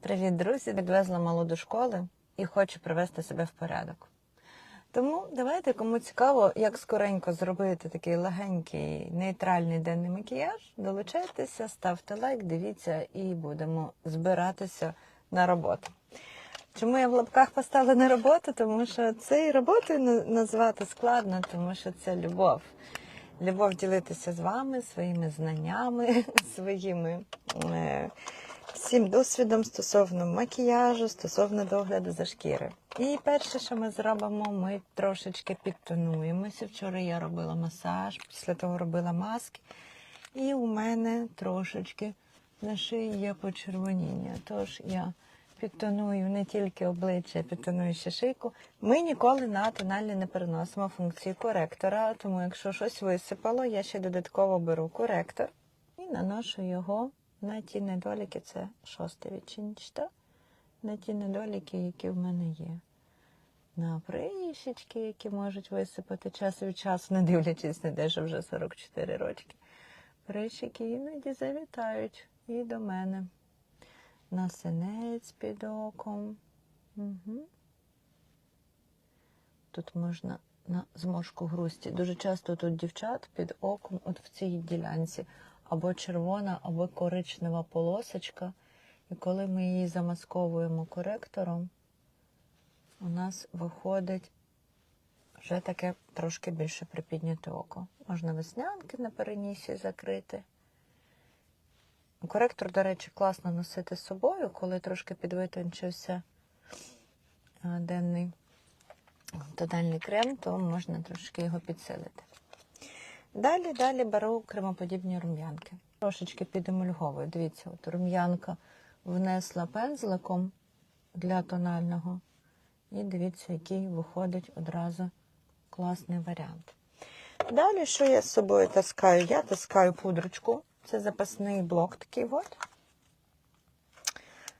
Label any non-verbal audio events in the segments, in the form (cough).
Привіт, друзі! Відвезла малу до школи і хочу привести себе в порядок. Тому давайте, кому цікаво, як скоренько зробити такий легенький нейтральний денний макіяж, долучайтеся, ставте лайк, дивіться і будемо збиратися на роботу. Чому я в лапках поставила на роботу? Тому що це і роботою назвати складно, тому що це любов. Любов ділитися з вами своїми знаннями, (laughs) своїми е, всім досвідом стосовно макіяжу, стосовно догляду за шкірою. І перше, що ми зробимо, ми трошечки підтонуємося. Вчора я робила масаж, після того робила маски. І у мене трошечки на шиї є почервоніння. Тож я підтоную не тільки обличчя, підтоную ще шийку. Ми ніколи на тональні не переносимо функції коректора, тому якщо щось висипало, я ще додатково беру коректор і наношу його на ті недоліки. Це шосте відчинчта, на ті недоліки, які в мене є. На прищечки, які можуть висипати час від часу, не дивлячись на те, що вже 44 рочки. Прищики іноді завітають і до мене. На синець під оком. Угу. Тут можна на зморшку грусті. Дуже часто тут дівчат під оком, от в цій ділянці, або червона, або коричнева полосочка. І коли ми її замасковуємо коректором, у нас виходить вже таке трошки більше припідняте око. Можна веснянки на перенісі закрити. Коректор, до речі, класно носити з собою, коли трошки підвитончився денний тональний крем, то можна трошки його підсилити. Далі, далі беру кремоподібні рум'янки. Трошечки підемульговую. Дивіться, от рум'янка внесла пензликом для тонального. І дивіться, який виходить одразу класний варіант. Далі, що я з собою таскаю? Я таскаю пудрочку. Це запасний блок такий от.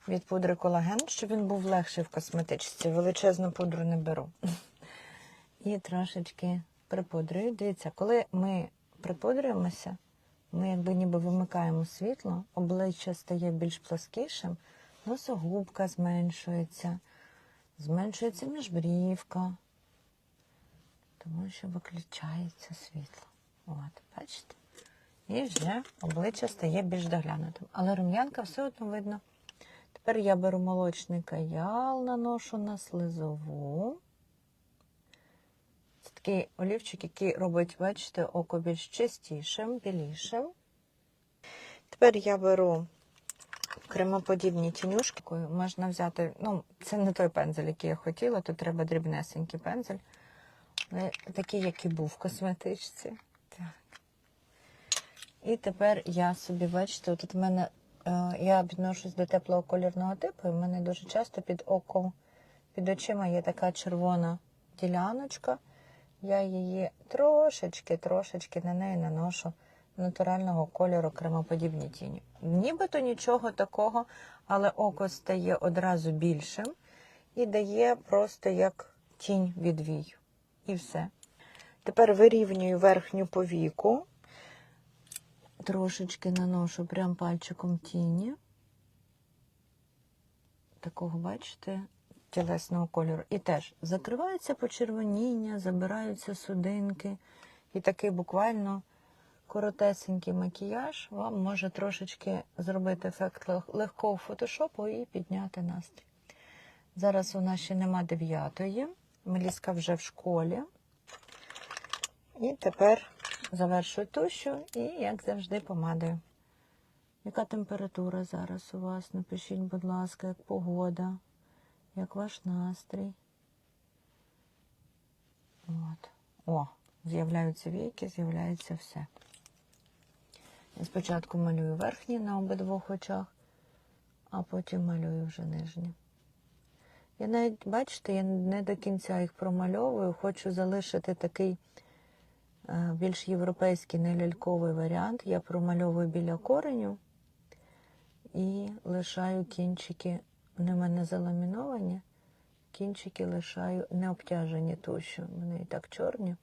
Від пудри колаген, щоб він був легший в косметичці. Величезну пудру не беру. (laughs) І трошечки припудрюю. Дивіться, коли ми припудрюємося, ми якби ніби вимикаємо світло, обличчя стає більш плоскішим, носогубка зменшується, зменшується міжбрівка, тому що виключається світло. От, бачите? І вже обличчя стає більш доглянутим. Але рум'янка все одно видно. Тепер я беру молочний каял, наношу на слизову. Такий олівчик, який робить, бачите, око більш чистішим, білішим. Тепер я беру кремоподібні тінюшки. Можна взяти, ну, це не той пензель, який я хотіла, тут треба дрібнесенький пензель. Такий, який був в косметичці. Так. І тепер я собі, бачите, тут в мене е, я відношусь до теплого колірного типу, і в мене дуже часто під оком, під очима є така червона діляночка. Я її трошечки, трошечки на неї наношу натурального кольору кремоподібні тіні. Нібито нічого такого, але око стає одразу більшим і дає просто як тінь відвій. І все. Тепер вирівнюю верхню повіку. Трошечки наношу прям пальчиком тіні. Такого, бачите, тілесного кольору. І теж закривається почервоніння, забираються судинки. І такий буквально коротесенький макіяж вам може трошечки зробити ефект легкого фотошопу і підняти настрій. Зараз у нас ще нема дев'ятої. Меліска вже в школі. І тепер завершую тущу і, як завжди, помадою. Яка температура зараз у вас? Напишіть, будь ласка, як погода, як ваш настрій. От. О, з'являються віки, з'являється все. Я спочатку малюю верхні на обидвох очах, а потім малюю вже нижні. Я навіть, бачите, я не до кінця їх промальовую, хочу залишити такий е, більш європейський неляльковий варіант. Я промальовую біля кореню і лишаю кінчики, вони в мене заламіновані, кінчики лишаю не обтяжені тушю. Вони і так чорні.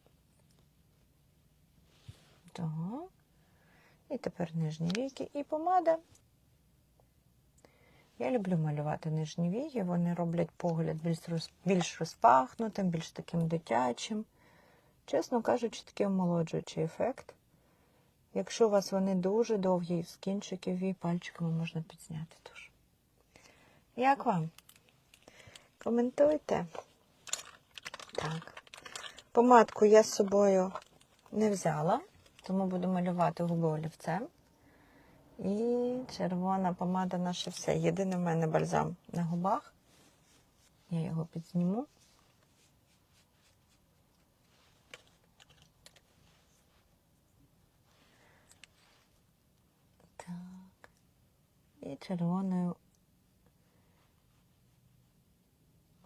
Того. І тепер нижні віки і помада. Я люблю малювати нижні вії, вони роблять погляд більш, розпахнутим, більш таким дитячим. Чесно кажучи, такий омолоджуючий ефект. Якщо у вас вони дуже довгі з кінчиків вій, пальчиками можна підзняти теж. Як вам? Коментуйте. Так. Помадку я з собою не взяла, тому буду малювати губи олівцем. І червона помада наше все. Єдине в мене бальзам на губах. Я його підзніму. Так. І червоною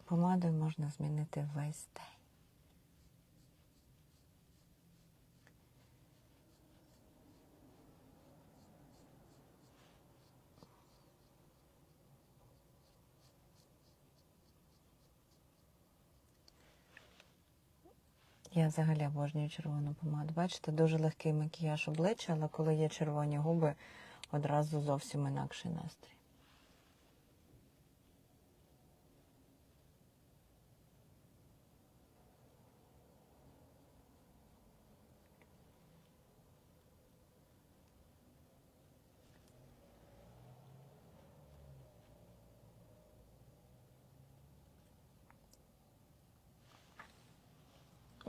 помадою можна змінити весь день. Я взагалі обожнюю червону помаду. Бачите, дуже легкий макіяж обличчя, але коли є червоні губи, одразу зовсім інакший настрій.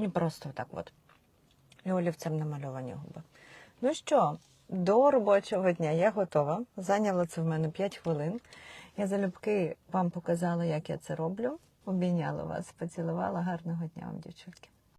І просто так от. І олівцем намальовані губи. Ну що, до робочого дня я готова. Зайняло це в мене 5 хвилин. Я залюбки вам показала, як я це роблю. Обійняла вас, поцілувала. Гарного дня вам, дівчатки.